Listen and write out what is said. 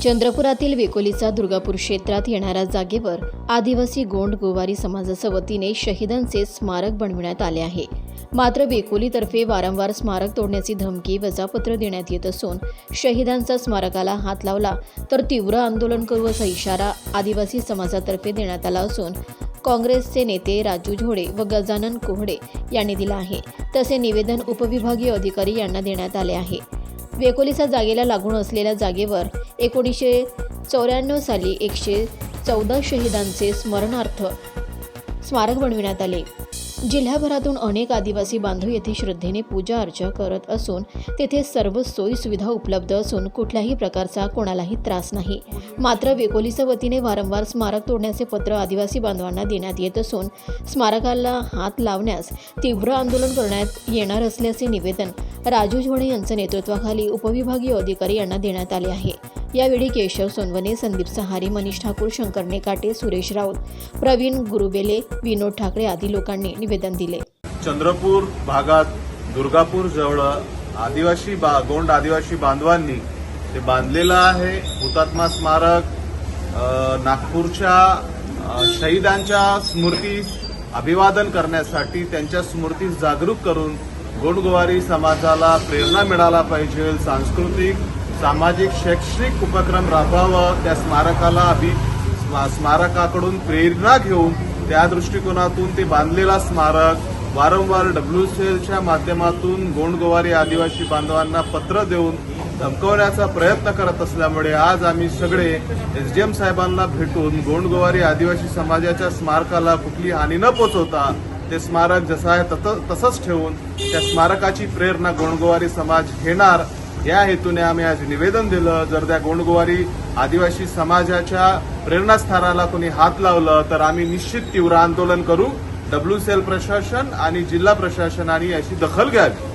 चंद्रपुरातील वेकोलीचा दुर्गापूर क्षेत्रात येणाऱ्या जागेवर आदिवासी गोंड गोवारी समाजाच्या वतीने शहीदांचे स्मारक बनविण्यात आले आहे. मात्र वेकोलीतर्फे वारंवार स्मारक तोडण्याची धमकी वजापत्र देण्यात येत असून शहीदांचा स्मारकाला हात लावला तर तीव्र आंदोलन करू असा इशारा आदिवासी समाजातर्फे देण्यात आला असून काँग्रेसचे नेते राजू झोडे व गजानन कोहडे यांनी दिला आहे. तसे निवेदन उपविभागीय अधिकारी यांना देण्यात आले आहे. वेकोलीच्या जागेला लागून असलेल्या जागेवर एकोणीसशे चौऱ्याण्णव साली एकशे चौदा शहीदांचे स्मरणार्थ स्मारक बनविण्यात आले. जिल्ह्याभरातून अनेक आदिवासी बांधव येथे श्रद्धेने पूजा अर्चा करत असून तेथे सर्व सोयी सुविधा उपलब्ध असून कुठल्याही प्रकारचा कोणालाही त्रास नाही. मात्र वेकोलीच्या वतीने वारंवार स्मारक तोडण्याचे पत्र आदिवासी बांधवांना देण्यात येत असून स्मारकाला हात लावण्यास तीव्र आंदोलन करण्यात येणार असल्याचे निवेदन राजू झोणे यांच्या नेतृत्वाखाली उपविभागीय अधिकारी यांना देण्यात आले आहे. यावेळी केशव सोनवणे संदीप सहारे मनीष ठाकूर शंकर नेकाटे सुरेश राऊत प्रवीण गुरुबेले विनोद ठाकरे आदी लोकांनी निवेदन दिले. चंद्रपूर भागात दुर्गापूर जवळ आदिवासी बा गोंड आदिवासी बांधवांनी ते बांधलेलं आहे. हुतात्मा स्मारक नागपूरच्या शहीदांच्या स्मृतीस अभिवादन करण्यासाठी त्यांच्या स्मृतीस जागरूक करून गोंडगोवारी समाजाला प्रेरणा मिळाला पाहिजे. सांस्कृतिक सामाजिक शैक्षणिक उपक्रम राबवावं. त्या स्मारकाला अभि स्मा- स्मारकाकडून प्रेरणा घेऊन त्या दृष्टिकोनातून ते बांधलेला स्मारक वारंवार डब्ल्यू सी एलच्या माध्यमातून गोंडगोवारी आदिवासी बांधवांना पत्र देऊन धमकवण्याचा प्रयत्न करत असल्यामुळे आज आम्ही सगळे एसडीएम साहेबांना भेटून गोंडगोवारी आदिवासी समाजाच्या स्मारकाला कुठली हानी न पोचवता ते स्मारक जसं आहे तत- तसंच ठेवून त्या स्मारकाची प्रेरणा गोंडगोवारी समाज घेणार या हेतूने आम्ही आज निवेदन दिलं. जर त्या गोंडगोवारी आदिवासी समाजाच्या प्रेरणास्थानाला कोणी हात लावलं तर आम्ही निश्चित तीव्र आंदोलन करू. डब्ल्यू सेल प्रशासन आणि जिल्हा प्रशासनाने याची दखल घ्यावी.